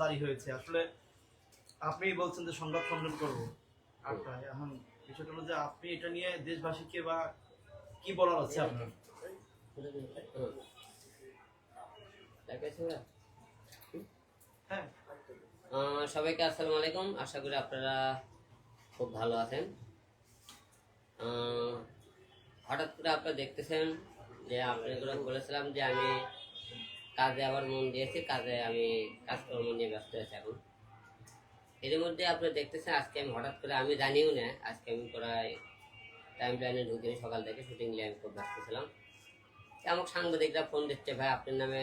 জারি হয়েছে। আসলে আপনি বলছেন যে সংবাদ সম্মেলন করব। এখন বিষয়টা হলো যে আপনি এটা নিয়ে দেশবাসীকে বা কি বলার আছে আপনার? হ্যাঁ। সবাইকে আসসালামু আলাইকুম। আশা করি আপনারা খুব ভালো আছেন। হঠাৎ করে আপনারা দেখতেছেন যে আপনাদের বলেছিলাম যে আমি কাজে আবার মন দিয়েছি, কাজে আমি কাজকর্ম নিয়ে ব্যস্ত আছি এখন। এর মধ্যে আপনারা দেখতেছেন, আজকে আমি হঠাৎ করে, আমি জানিও না, আজকে আমি প্রায় টাইম লাইনে ঢুকিনি সকাল থেকে শুটিং নিয়ে আমি খুব ব্যস্ত ছিলাম। তো আমাকে সাংবাদিকরা ফোন দিচ্ছে, ভাই, আপনার নামে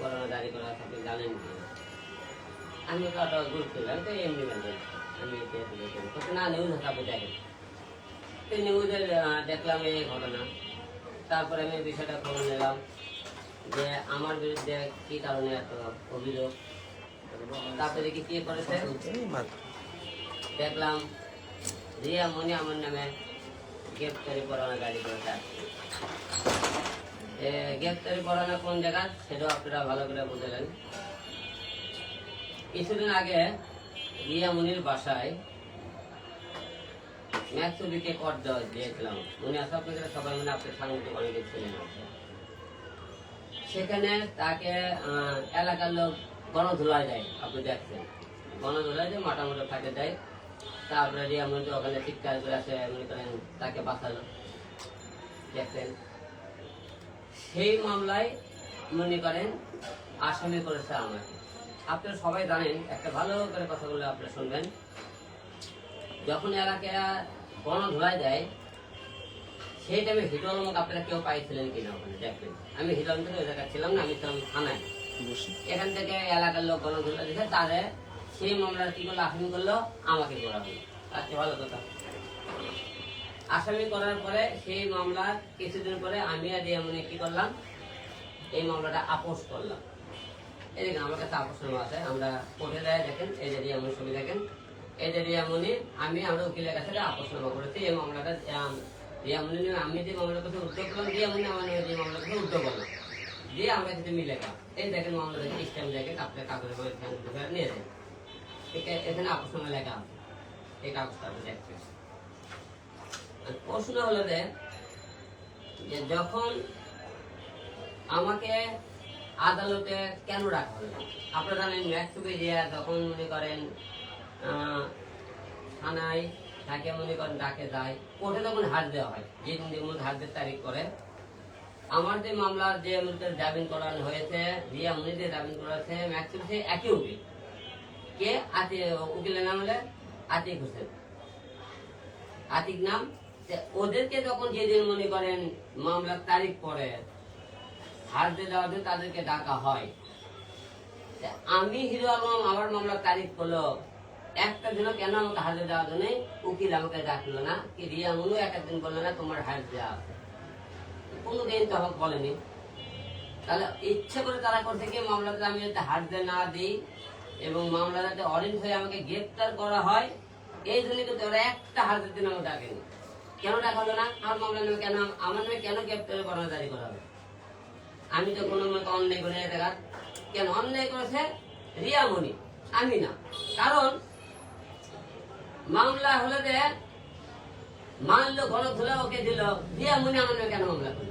করোনা জারি করা আপনি জানেন কি? আমি তো অত গুরুত্ব দিলাম তো এমনি মানে আমি না নিউজ হিসাবে দেখেন নিউজের দেখলাম এই ঘটনা। তারপরে আমি বিষয়টা খবর নিলাম। যে আমার বিরুদ্ধে কি কারণে এত অভিযোগ? তারপরে দেখি করেছে? দেখলাম রিয়া মনি আমার নামে গ্রেপ্তারি এ, গ্রেপ্তারি কোন জায়গা? সেটাও আপনারা ভালো করে বুঝলেন। কিছুদিন আগে রিয়া মুনির বাসায় ম্যাক্সুবিকে কর দেওয়া দিয়েছিলাম উনি আসা আপনাদের সবাই মানে আপনার সাংবাদিক অনেকে ছিলেন। সেখানে তাকে এলাকার লোক গণধুলায় দেয়, আপনি দেখছেন। গণধুলায় যে মাটা মোটা ফাটে দেয়। তারপরে রিয়া মুনি ওখানে চিৎকার করে আসে, মনে করেন তাকে বাঁচালো। দেখছেন সেই মামলায় মনে করেন আসামি করেছে আমাকে। আপনারা সবাই জানেন, একটা ভালো করে কথা বলে আপনারা শুনবেন। যখন এলাকায় গণ ধুলাই দেয় সেই টাইমে আপনারা কেউ পাইছিলেন কিনা ওখানে দেখবেন। আমি থেকে ওই জায়গায় ছিলাম না আমি ছিলাম থানায়। এখান থেকে এলাকার লোক গণ ধুলাই দিয়েছে তারে সেই মামলার কি করল আসামি করল আমাকে করা হলো। আচ্ছা ভালো কথা। আসামি করার পরে সেই মামলার কিছুদিন পরে আমি আর রিয়ামনি কি করলাম এই মামলাটা আপোষ করলাম। এই দেখেন আমার কাছে আকর্ষণ আছে আমরা কোর্টে যায় দেখেন এই যে রিয়ামনি ছবি দেখেন। এই যে রিয়ামনি আমি আমরা উকিলের কাছে আকর্ষণ করেছি এই মামলাটা আম, যে মামলা কাছে উদ্যোগ করলাম রিয়ামনি আমার যে মামলা কাছে উদ্যোগ করলাম দিয়ে যদি মিলে এই দেখেন মামলা স্ট্যাম্প আপনার করে এখানে এখানে আকর্ষণ লেখা আছে। এই কাগজটা আপনি দেখবেন প্রশ্ন হলো যে যে যখন আমাকে আদালতে কেন রাখা হলো? আপনারা জানেন ম্যাক্সুবে যে যখন মনে করেন থানায় তাকে মনে করেন, ডাকে যায়, কোর্টে তখন হাত দেওয়া হয়। যে দিন যেমন হাতের তারিখ করে। আমার যে মামলার যে মুদ্রার জামিন করানো হয়েছে, রিয়া মুনি যে জামিন করা হয়েছে ম্যাক্সিম সে একই উকিল। কে? আতি উকিলের নাম হলে আতিক হোসেন। আতিক নাম? ওদেরকে যখন যেদিন মনে করেন মামলার তারিখ পরে হার দিয়ে দেওয়ার জন্য তাদেরকে ডাকা হয়। আমি হিরো আলম, আমার মামলার তারিখ হলো একটা দিনও কেন আমাকে হাতে দেওয়ার জন্য উকিল আমাকে ডাকলো না। কি রিয়া মুনু এক একদিন বলল না, তোমার হার দেওয়া আছে। কোনোদিন তো আমাকে বলেনি। তাহলে ইচ্ছে করে তারা করছে কি, মামলাতে আমি যাতে দিয়ে না দিই এবং মামলা যাতে অরেঞ্জ হয়ে আমাকে গ্রেপ্তার করা হয়, এই জন্য কিন্তু ওরা একটা হার দিতে আমাকে ডাকেনি। কেন ডাকা হলো না? আমার মামলা নামে কেন, আমার নামে কেন গ্রেপ্তার করা জারি করা হবে আমি তো কোনো মতো অন্যায় করে দেখা কেন অন্যায় করেছে? রিয়ামণি আমি না। কারণ মামলা হলে যে মানলো ঘর ধুলে ওকে দিল। রিয়ামণি আমার নামে কেন মামলা করল?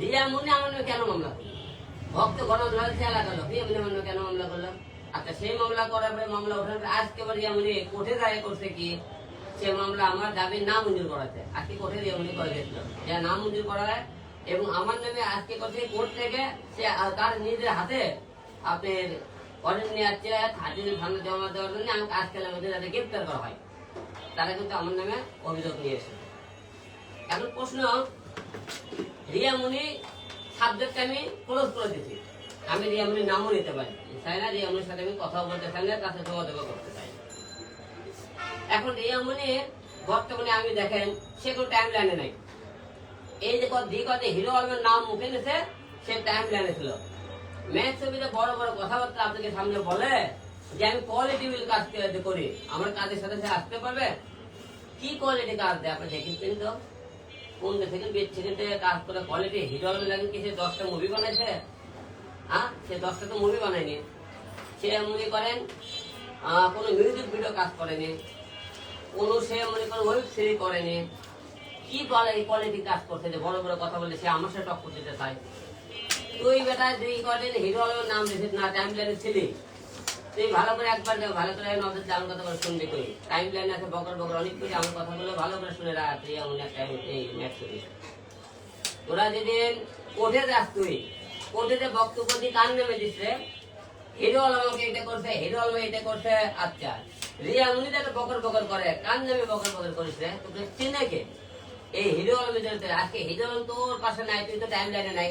রিয়া মুনি আমার কেন মামলা করল? ভক্ত ঘন ধরে খেলা গেল রিয়ামণি আমার কেন মামলা করল? আচ্ছা সেই মামলা পরে মামলা পরে, আজকে আবার রিয়ামণি কোর্টে দায় করছে কি? সে মামলা আমার দাবি না মঞ্জুর করাতে। আজকে কোর্টে রিয়ামণি করে গেছিল। যা না মঞ্জুর করায় এবং আমার নামে আজকে করছে কোর্ট থেকে সে তার নিজের হাতে আপনার এখন আমি নামও নিতে পারি চাই না সাথে আমি কথা বলতে চাই না, তার সাথে যোগাযোগ করতে চাই এখন বর্তমানে আমি দেখেন, সে কোনো টাইম লাইনে নাই। এই যে কত, দিক হিরো আলমের নাম মুখে নিছে সে টাইম লাইনে ছিল। বড় বড় কথাবার্তা আপনাকে সামনে বলে যে আমি কোয়ালিটি কাজ করি। আমার কাজের সাথে আসতে পারবে? কি কোয়ালিটি কাজ দেয়? আপনি কোন কাজ করে কোয়ালিটি হিরো কি সে দশটা মুভি বানাইছে। হ্যাঁ? সে দশটা তো মুভি বানায়নি। সে মনে করেন কোনো মিউজিক ভিডিও কাজ করেনি। কোনো সে মনে করেন ওয়েব সিরিজ করেনি। কি কোয়ালিটি কাজ করছে যে বড় বড় কথা বলে সে আমার সাথে টক দিতে চায়। তুই বেটা, দুই কদিন হিরো আলমের নাম দিছিস না টাইম লাইনে ছিলি। তুই ভালো করে একবার ভালো করে নজর দিয়ে আমার কথা করে শুনবি তুই। টাইম লাইনে আছে, বকর বকর, অনেক কিছু আমার কথাগুলো ভালো করে শুনে রাখ, তুই এমন একটা এই ম্যাচ করিস। তোরা যেদিন কোর্টে যাস তুই, কোর্টে বক্তব্য দিয়ে কান নেমে দিস রে, হিরো আলম আমাকে এটা করছে, হিরো আলম এটা করছে আচ্ছা। রিয়া তো বকর বকর করে, কান নেমে বকর বকর করিস রে, তোকে চিনে কে? এই হিরো আলমের আজকে হিরো আলম তোর পাশে নাই, তুই তো টাইম লাইনে নাই।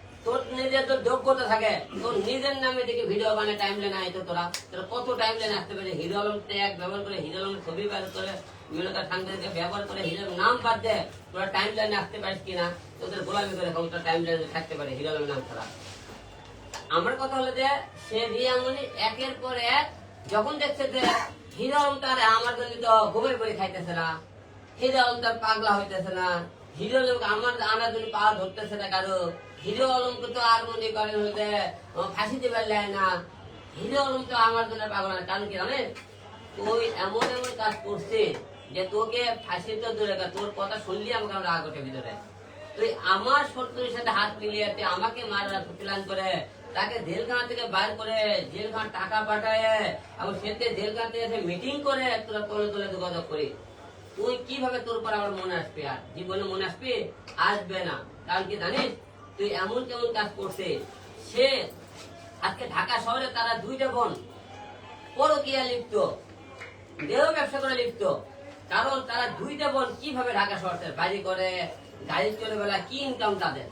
তোর নিজের তোর যোগ্যতা থাকে। তোর নিজের নামে দেখে ভিডিও বানিয়ে টাইম লাইন আইতো তোরা। তোরা কত টাইম লাইন আসতে পারে? হিরো আলম ট্যাগ ব্যবহার করে হিরো আলম ছবি ব্যবহার করে মিলকা সাংবাদিককে ব্যবহার করে হিরো নাম বাদ দে। তোরা টাইম লাইনে আসতে পারিস কিনা তোদের গোলামি করে কত টাইম লাইনে থাকতে পারে হিরো আলমের নাম ছাড়া। আমার কথা হলো যে, সে রিয়ামনি একের পর এক যখন দেখছে যে হিরো আলম তার আমার জন্য তো ঘুমের পরে খাইতেছে না হিরো আলম তার পাগলা হইতেছে না হিরো আলম আমার পা ধরতেছে না কারও। হিরো আলমকে তো আর মনে করেন হইতে ফাঁসি না। হিরো আলম তো আমার জন্য পাগল না, কারণ কি জানেন? তুই এমন এমন কাজ করছিস যে তোকে ফাঁসি তো দূরে তোর কথা শুনলি আমাকে আমরা ভিতরে। তুই আমার শত্রুর সাথে হাত মিলিয়ে আমাকে মারার প্ল্যান করে, তাকে জেলখানা থেকে বাইর করে জেলখানা টাকা পাঠায় এবং সেতে জেলখানা থেকে মিটিং করে তোরা তোলে তোলে যোগাযোগ করি তুই কীভাবে তোর উপর আমার মনে আসবে? আর জীবনে মনে আসবে? আসবে না। কারণ কি জানিস? তুই এমন কেমন কাজ করছে সে আজকে ঢাকা শহরে তারা দুইটা বোন, পরকিয়া লিপ্ত, দেহ ব্যবসা করে লিপ্ত। কারণ তারা দুইটা বোন কীভাবে ঢাকা শহর বাড়ি করে, গাড়ি চলে বেলা কি ইনকাম তাদের?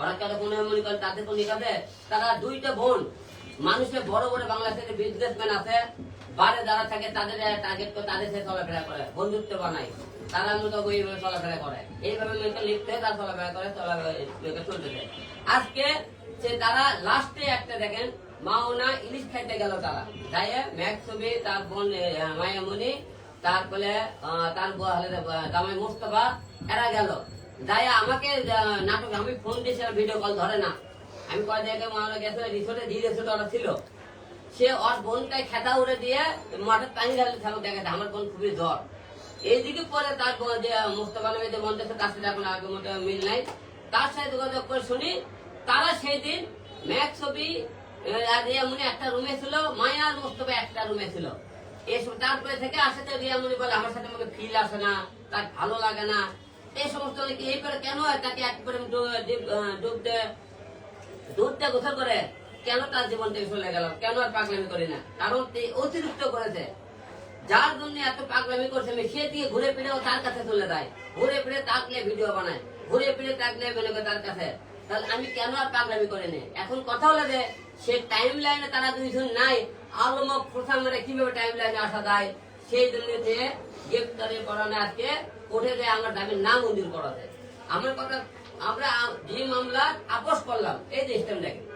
ওরা কেন কোনো মনে করেন তাদের কোনো তারা দুইটা বোন মানুষের বড় বড় বাংলাদেশের বিজনেসম্যান আছে বারে যারা থাকে তাদের টার্গেট করে তাদের সাথে চলাফেরা করে, বন্ধুত্ব বানায়। তারা মূলত ওইভাবে চলাফেরা করে। এইভাবে মেয়েকে লিপ্ত হয়ে তারা চলাফেরা করে, চলাফেরা চলতেছে আজকে সে তারা লাস্টে একটা দেখেন, মাওনা ইলিশ খাইতে গেল তারা। তাই ম্যাক ছবি, তার বোন মায়ামণি তারপরে তার জামাই মুস্তফা, এরা গেল। যাই আমাকে নাটক আমি ফোন দিয়েছিলাম ভিডিও কল ধরে না। আমি কয় জায়গায় মাওনা গেছে রিসোর্টে দিয়ে রিসোর্ট ছিল। সে ওর বোনটাই খেতা উড়ে দিয়ে মাঠের পানি ঢালে থাকুক দেখেছে আমার বোন খুবই জ্বর এইদিকে পরে তার যে মুস্তফা নামে যে মন্ত্রেছে তার সাথে এখন আগে মিল নাই। তার সাথে যোগাযোগ করে শুনি, তারা সেই দিন ম্যাক ছবি রিয়ামুনি একটা রুমে ছিল, মায়া আর মুস্তফা একটা রুমে ছিল। এসব তারপরে থেকে আসে তো রিয়ামুনি বলে, আমার সাথে আমাকে ফিল আসে না, তার ভালো লাগে না। এই সমস্ত নাকি করে কেন তাকে একবারে ডুব ডুব দেয় দুধটা গোসল করে? কেন তার জীবন থেকে চলে গেল? কেন আর পাগলামি করি না? কারণ অতিরিক্ত করেছে। যার জন্য এত পাগলামি করছে আমি সে দিয়ে ঘুরে ফিরেও তার কাছে চলে যায়। ঘুরে ফিরে তাকলে ভিডিও বানায়। ঘুরে ফিরে তাকলে মনে করে তার কাছে। তাহলে আমি কেন আর পাগলামি করিনি এখন কথা হলো যে, সে টাইম লাইনে তারা দুইজন নাই। আলমক প্রথম কীভাবে টাইম লাইনে আসা যায়? সেই জন্য যে গ্রেপ্তারি করানো আজকে কোর্টে যে আমার দাবির নাম মঞ্জুর করা যায়। আমার কথা আমরা যে মামলা আপোষ করলাম, এই স্টেম দেখেন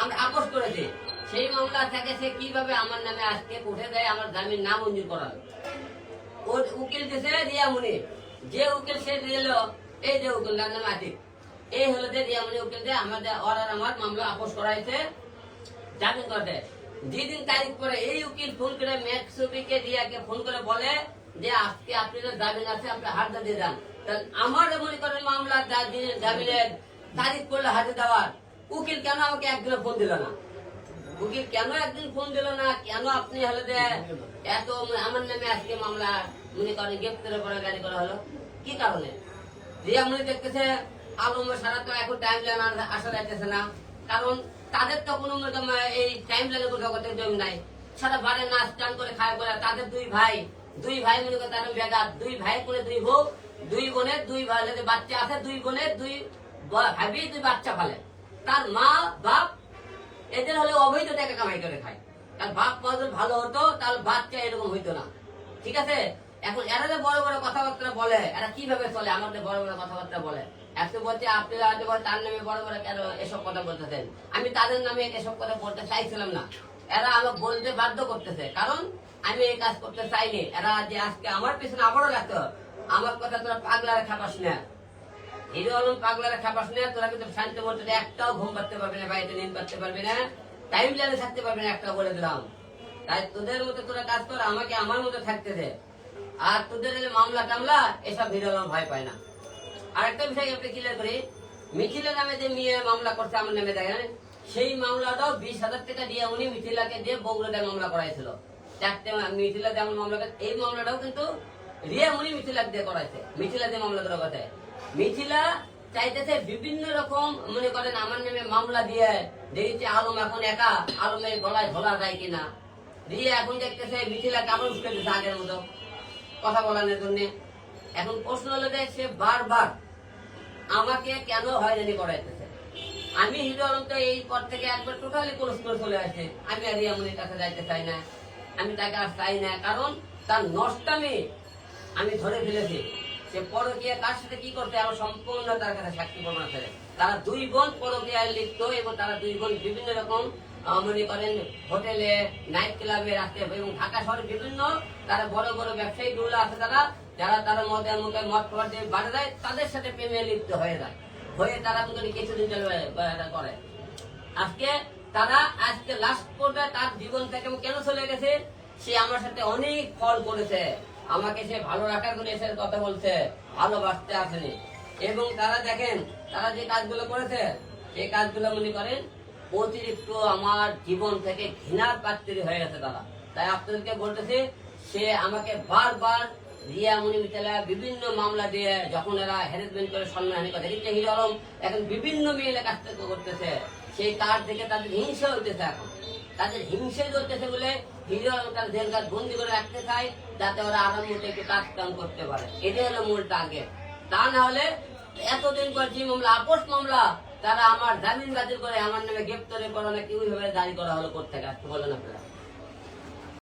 আমরা আপোষ করেছি সেই মামলা থেকে সে কীভাবে আমার নামে আজকে উঠে দেয় আমার জামিন না মঞ্জুর করালো ও উকিল দিছে রিয়ামুনি যে উকিল সে দিল এই যে উকিল তার নাম আতিক। এই হলো যে রিয়ামুনি উকিল যে আমাদের ওর আমার মামলা আপোষ করাইছে, জামিন করতে যেদিন তারিখ পরে এই উকিল ফোন করে ম্যাক্সুবিকে রিয়াকে ফোন করে বলে যে আজকে আপনি তো জামিন আছে, আপনি হাতে দিয়ে যান। আমার মনে করেন মামলা জামিনের তারিখ করলে হাতে দেওয়ার। উকিল কেন আমাকে একদিন ফোন দিল না? উকিল কেন একদিন ফোন দিল না? কেন আপনি হলে যে এত আমার নামে আজকে মামলা মনে করেন গ্রেপ্তারের পরে গাড়ি করা হলো? কি কারণে? রিয়া মনে দেখতেছে আলমের সারা তো এখন টাইম লাইন আসা যাইতেছে না। কারণ তাদের তো কোনো এই টাইম লাইনে কোনো জগতের জমি নাই। সারা বারে নাচ টান করে খায় করে তাদের দুই ভাই। দুই ভাই মনে করে তাদের বেগার। দুই ভাই করে দুই বউ, দুই বোনের দুই ভাই বাচ্চা আছে, দুই বোনের দুই ভাবি, দুই বাচ্চা পালে। তার মা, বাপ, এদের হলে অবৈধ টাকা কামাই করে খায়। আর বাপ মা ভালো হতো তাহলে বাচ্চা এরকম হইতো না। ঠিক আছে? এখন এরা যে বড় বড় কথাবার্তা বলে, এরা কীভাবে চলে? আমাদের বড় বড় কথাবার্তা বলে। একটু বলছে, আপনি তার নামে বড় বড় কেন এসব কথা বলতেছেন? আমি তাদের নামে এসব কথা বলতে চাইছিলাম না। এরা আমাকে বলতে বাধ্য করতেছে। কারণ আমি এই কাজ করতে চাইনি। এরা যে আজকে আমার পিছনে আবারও লাগতো আমার কথা তোরা পাগলারে খাপাস না। হিরো আলম পাগলারে খাপাস না তোরা কিন্তু শান্তি বলতে একটাও ঘুম পাচ্ছে পারবি না, বাড়িতে নিন পাচ্ছে পারবি না টাইম লাইনে থাকতে পারবি না একটা বলে দিলাম। তাই তোদের মতো তোরা কাজ কর, আমাকে আমার মতো থাকতে দে। আর তোদের মামলা টামলা, এসব হিরো ভয় পায় না। আর বিষয় আপনি ক্লিয়ার করি। মিথিলা নামে যে মেয়ে মামলা করছে আমার নামে দেখেন, সেই মামলাটাও বিশ হাজার টাকা দিয়ে উনি মিথিলাকে দিয়ে বগুড়াতে মামলা করাইছিল। চারটে মিথিলা যেমন মামলা এই মামলাটাও কিন্তু রিয়া উনি মিথিলা দিয়ে করাইছে। মিথিলা দিয়ে মামলা করা কথা মিথিলা চাইতেছে বিভিন্ন রকম, মনে করেন আমার নামে মামলা দিয়ে দেখেছি আলম এখন একা, আলমের গলায় ধরা যায় কিনা। রিয়া এখন দেখতেছে মিথিলা কেমন উঠে আগের মতো কথা বলানোর জন্য। এখন প্রশ্ন হলো যে সে বারবার আমাকে কেন হয়রানি করাইতেছে? আমি হিরো আলম তো এই পর থেকে একবার টোটালি ক্লোজ করে চলে আসে। আমি আর রিয়ামনির কাছে যাইতে চাই না। আমি তাকে আর চাই না, কারণ তার নষ্টামি আমি ধরে ফেলেছি। সে পরকীয়া কার সাথে কি করতে আমার সম্পূর্ণ তার কাছে সাক্ষী প্রমাণ আছে। তারা দুই বোন পরকীয়ায় লিপ্ত এবং তারা দুই বোন বিভিন্ন রকম মনে করেন, হোটেলে নাইট ক্লাবে রাখতে এবং ঢাকা শহরে বিভিন্ন তারা বড় বড় ব্যবসায়ী গুলো আছে তারা, যারা তারা মদের মুখে মদ খাবার দিয়ে বাড়ে দেয়, তাদের সাথে প্রেমে লিপ্ত হয়ে যায়। হয়ে তারা কিছুদিন চলে বা- এটা করে। আজকে তারা আজকে লাস্ট পর্যায়ে তার জীবন থেকে কেন চলে গেছে? সে আমার সাথে অনেক ফল করেছে। আমাকে সে ভালো রাখার জন্য এসে কথা বলছে, ভালোবাসতে আসেনি। এবং তারা দেখেন, তারা যে কাজগুলো করেছে সেই কাজগুলো মনে করেন, অতিরিক্ত আমার জীবন থেকে ঘৃণার পাত্রী হয়ে গেছে তারা। তাই আপনাদেরকে বলতেছি, সে আমাকে বারবার রিয়া মনি মিতালা বিভিন্ন মামলা দিয়ে যখন এরা হ্যারাসমেন্ট করে সম্মানহানি করে কিন্তু হিরো আলম এখন বিভিন্ন মেয়ের কাজ করতেছে। সেই কাজ থেকে তাদের হিংসা হইতেছে এখন। তাদের হিংসে চলতেছে বলে হিরো তার জেল বন্দি করে রাখতে চায়, যাতে ওরা আরাম মতো একটু কাজ কাম করতে পারে। এটাই হলো মূল টার্গেট তা না হলে এতদিন পর যে মামলা, আপোষ মামলা, তারা আমার জামিন বাতিল করে আমার নামে গ্রেপ্তারি করা নাকি ওইভাবে দায়ী করা হলো করতে বলেন আপনারা?